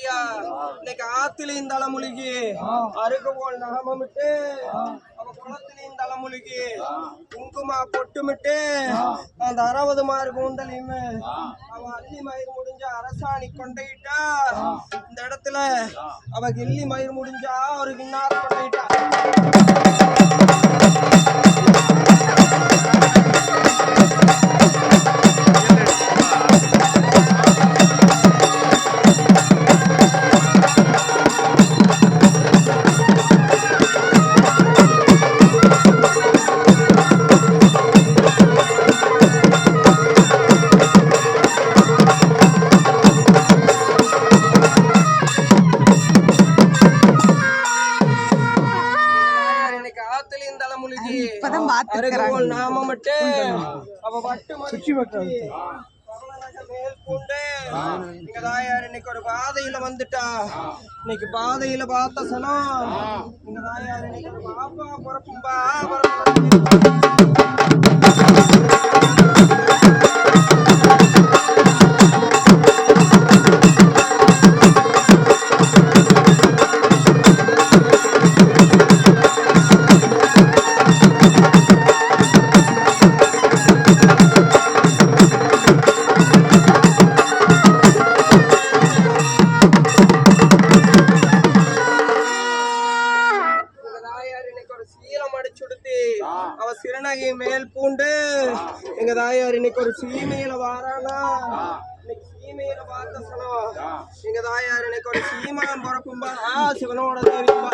ஈஸ்வரியா இன்னைக்கு ஆத்திலையும் தலைமுழுகி அருகு போல் நகமமிட்டு அவ குளத்திலையும் தலைமுழுகி குங்குமா பொட்டுமிட்டு அந்த அறுபது மாறு உண்டலையுமே அவ அள்ளி மயிர் முடிஞ்ச அரசாணி கொண்டையிட்டா. இந்த இடத்துல அவ கில்லி மயிர் முடிஞ்சா ஒரு கிண்ணார கொண்டையிட்டா. அருகோல் நாமமிட்டு அவ வட்டு சுற்றி மேல் பூண்டு. இங்க தாயார் இன்னைக்கு ஒரு பாதையில வந்துட்டா. இன்னைக்கு பாதையில பார்த்த சனம். இன்னைக்கு பாப்பா பிறப்பும்பா திருநகை மேல் பூண்டு. எங்க தாயார் இன்னைக்கு ஒரு சீமையில வாரானா இன்னைக்கு சீமையில பார்த்த சனம் எங்க தாயார் இன்னைக்கு ஒரு சீமான் பிறக்கும்பா. சிவனோட தேவிப்பா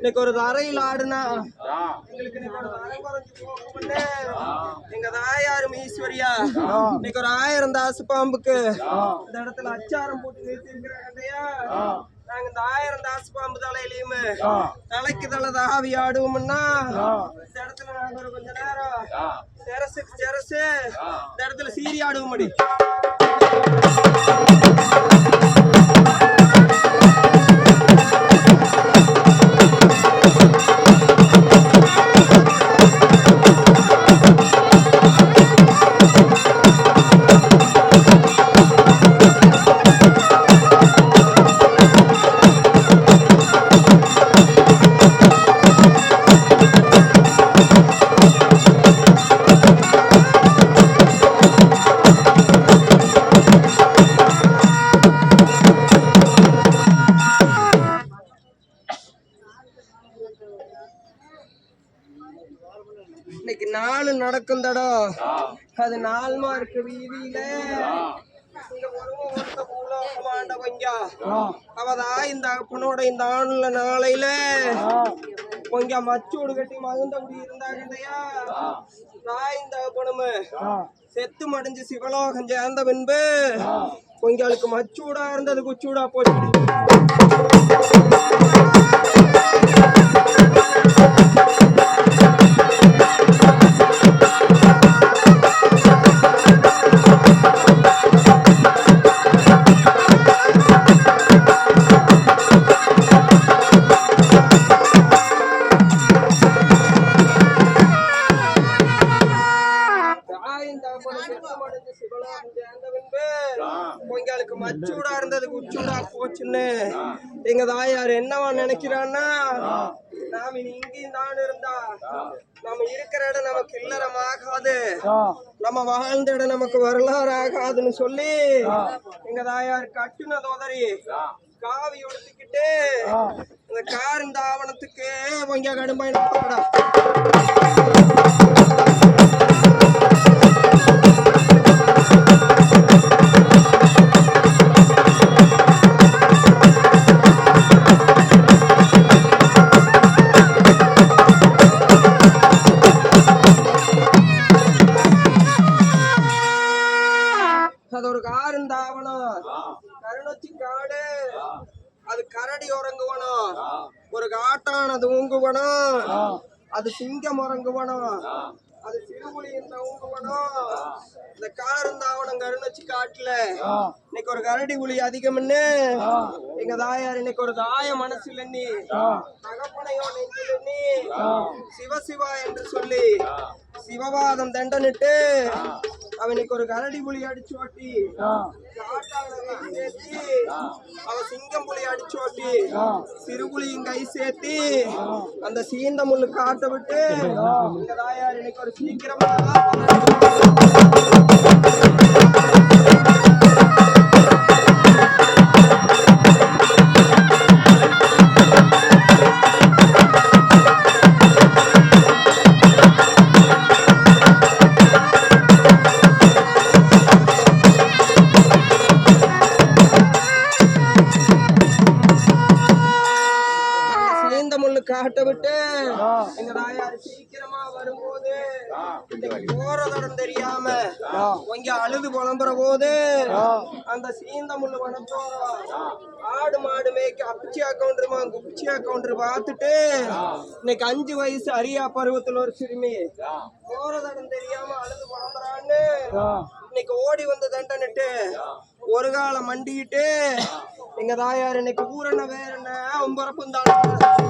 இன்னைக்கு ஒரு தரையில் ஆடுனா? எங்க தாயாரும் ஈஸ்வரியா இன்னைக்கு ஒரு ஆயிரம் தாசு பாம்புக்கு. இந்த இடத்துல அச்சாரம் போட்டு நிறுத்திருக்கிறாங்க இல்லையா நாங்க இந்த ஆயிரம் தாசு பாம்பு தலையிலயும் தலைக்கு தலை தாவி ஆடுவோம்னா இந்த இடத்துல நாங்க ஒரு கொஞ்ச நேரம் செரசுக்கு செரசு இந்த இடத்துல சீரி ஆடுவோம் நடக்கும் தடம் அது நாள்மா இருக்கு வீதியில. இங்க ஒருவன் ஒருத்த பூலோகம் இந்த அப்பனோட இந்த ஆணுல நாளையில கொஞ்சம் மச்சோடு கட்டி மகுந்த குடி இருந்தாங்க இல்லையா நான் இந்த அப்பனுமு. செத்து மடிஞ்சு சிவலோகம் சேர்ந்த பின்பு கொஞ்சங்களுக்கு மச்சூடா இருந்தது குச்சூடா போச்சு. உங்களுக்கு மச்சூடா இருந்தது குச்சூடா போச்சுன்னு. எங்க தாயார் என்னவா நினைக்கிறான்னா நாம இனி இங்கேயும் தான் இருந்தா நம்ம இருக்கிற இடம் நமக்கு இல்லறம் ஆகாது நம்ம வாழ்ந்த இடம் நமக்கு வரலாறு ஆகாதுன்னு சொல்லி எங்க தாயார் கட்டுன தோதரி காவி உடுத்திக்கிட்டு இந்த கார் இந்த ஆவணத்துக்கு கொஞ்சம் கடுமையான அது ஒரு காருந்தாவனம் கருணச்சி காடு. அது கரடி உறங்குவனும் ஒரு காட்டானது ஊங்குவனம் அது சிங்கம் உறங்குவனும் அது சிறுபுலி இந்த ஊங்குவனும் இந்த காருந்தாவனம் கருணச்சி காட்டுல. இன்னைக்கு ஒரு கரடி புலி அதிகம்னு. எங்க தாயார் இன்னைக்கு ஒரு தாய மனசுல நீ. தகப்பனையோ நெஞ்சில் எண்ணி சிவசிவா என்று சொல்லி சிவவாதம் தண்டனிட்டு அவனுக்கு ஒரு கரடி புலி அடிச்சு ஓட்டி அவன் சிங்கம் புலி அடிச்சு ஓட்டி சிறுபுலியும் கை சேர்த்தி அந்த சீந்த முள்ளு காட்ட விட்டு இன்னைக்கு ஒரு சீக்கிரமா சீந்த முள்ளு காட்ட விட்டு எங்க தாயார் சீக்கிரமா வரும்போது? போறதடம் தெரியாம கொஞ்ச அழுது புலம்புற போது அந்த சீந்த முள்ளு வனத்தோரம் ஆடு மாடு மேய்க்க அப்பிச்சி அக்கௌண்டருமா குப்பிச்சி அக்கௌண்டர் பார்த்துட்டு இன்னைக்கு அஞ்சு வயசு அரியா பருவத்துல ஒரு சிறுமி. போறதடம் தெரியாம அழுது புலம்புறான்னு இன்னைக்கு ஓடி வந்து தண்டனிட்டு ஒரு காலம் மண்டிக்கிட்டு எங்க தாயார் இன்னைக்கு ஊரென்ன வேற என்ன ஒம்பரப்பும் தான்